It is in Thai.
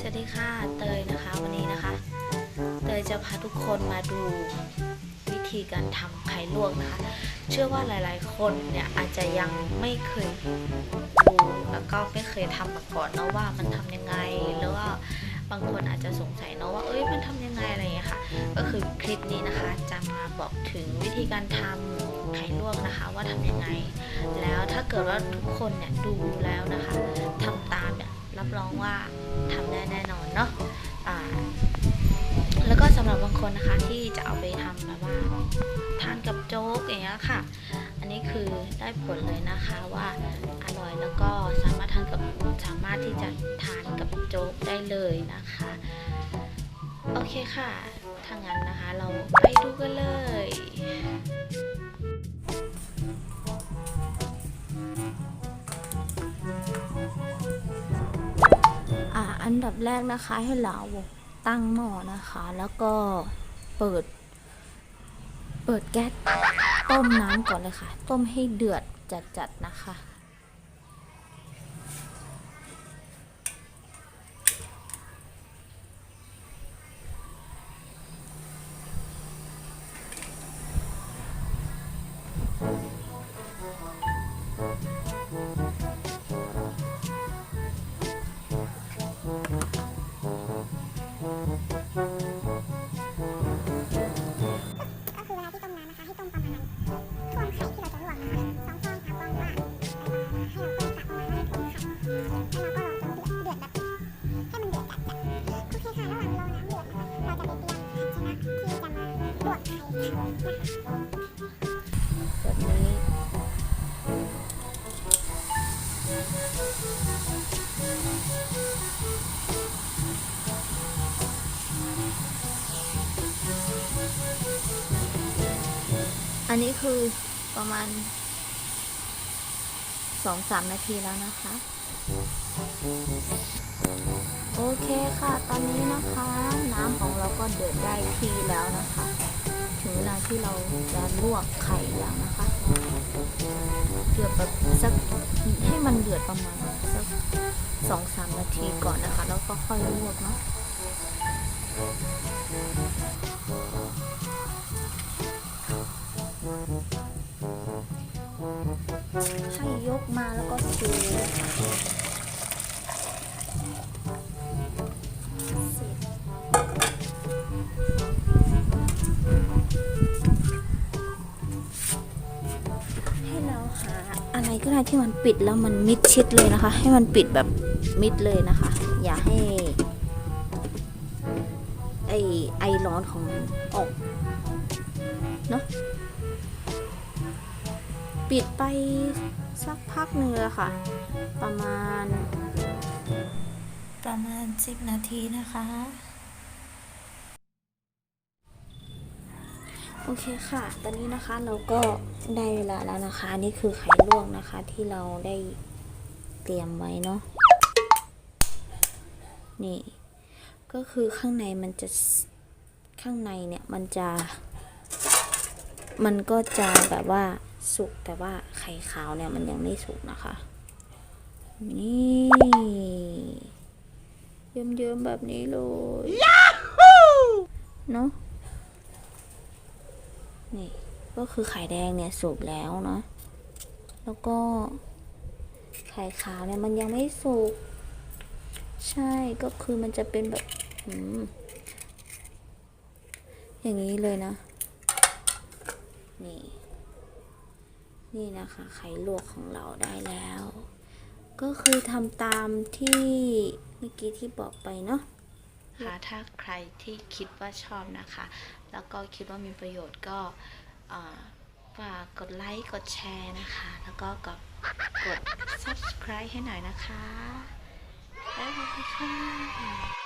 สวัสดีค่ะเตยนะคะวันนี้นะคะ เตยจะพาทุกคนมาดูวิธีการทำไข่ลวกนะคะ เชื่อว่าหลายๆ คนเนี่ยอาจจะยังไม่เคยดูแล้วก็ไม่เคยทำมาก่อนเนาะว่ามันทำยังไงหรือว่าบางคนอาจจะสงสัยเนาะว่าเอ้ยมันทำยังไงอะไรอย่างเงี้ยค่ะ ก็คือคลิปนี้นะคะจะมาบอกถึงวิธีการทำไข่ลวกนะคะว่าทำยังไง แล้วถ้าเกิดว่าทุกคนเนี่ยดูแล้วนะคะทำตามเนี่ย รับรองว่าทำได้แน่นอนเนาะแล้วก็สำหรับบางคนนะคะที่จะเอาไปทำแบบว่าทานกับโจ๊กอย่างเงี้ยค่ะ อันนี้คือได้ผลเลยนะคะว่าอร่อยแล้วก็สามารถทานกับสามารถที่จะทานกับโจ๊กได้เลยนะคะ โอเคค่ะถ้างั้นนะคะเราไปดูกันเลย อันดับแรกนะคะให้เราตั้งหม้อนะคะ แล้วก็เปิด เปิดแก๊สต้มน้ำก่อนเลยค่ะ ต้มให้เดือดจัดๆนะคะก็คื แล้วเราก็รอจนเดือดเดือดแบบให้มันเดื อดจัดๆโอเคค่ะระหว่างรอน้ำเดือดนะคะเราจะไปเตรียมภาชนะที่จะมาลวกไข่กันนะคะแบบนี้อันนี้คือประมาณสองสามนาทีแล้วนะคะ โอเคค่ะ ตอนนี้นะคะ น้ำของเราก็เดือดได้ทีแล้วนะคะ ถึงเวลาที่เราจะลวกไข่แล้วนะคะเดือดแบบสักให้มันเดือดประมาณสัก สองสามนาทีก่อนนะคะ แล้วก็ค่อยลวกเนาะให้ยกมาแล้วก็ชูเสร็จให้เราหาอะไรก็ได้ที่มันปิดแล้วมันมิดชิดเลยนะคะ ให้มันปิดแบบ มิดเลยนะคะ อย่าให้ไอไอร้อนของมันออกเนาะปิดไปสักพักหนึ่งเลยค่ะ ประมาณ ประมาณ 10 นาทีนะคะ โอเคค่ะ ตอนนี้นะคะเราก็ได้เวลาแล้วนะคะอันนี้คือไข่ลวกนะคะที่เราได้เตรียมไว้เนาะ นี่ ก็คือข้างในมันจะสข้างในเนี่ยมันจะ มันก็จะแบบว่าสุกแต่ว่าไข่ขาวเนี่ยมันยังไม่สุกนะคะ นี่เยิ้มๆแบบนี้เลยเนาะนี่ก็คือไข่แดงเนี่ยสุกแล้วเนาะแล้วก็ไข่ขาวเนี่ยมันยังไม่สุก ใช่ก็คือมันจะเป็นแบบอย่างนี้เลยนะ นี่ นี่นะคะ ไข่ลวกของเราได้แล้ว ก็คือทำตามที่เมื่อกี้ที่บอกไปเนาะค่ะถ้าใครที่คิดว่าชอบนะคะ แล้วก็คิดว่ามีประโยชน์ก็ฝากกดไลค์ กดแชร์นะคะ แล้วก็กดกด subscribe ให้หน่อยนะคะ บ๊ายบายค่ะ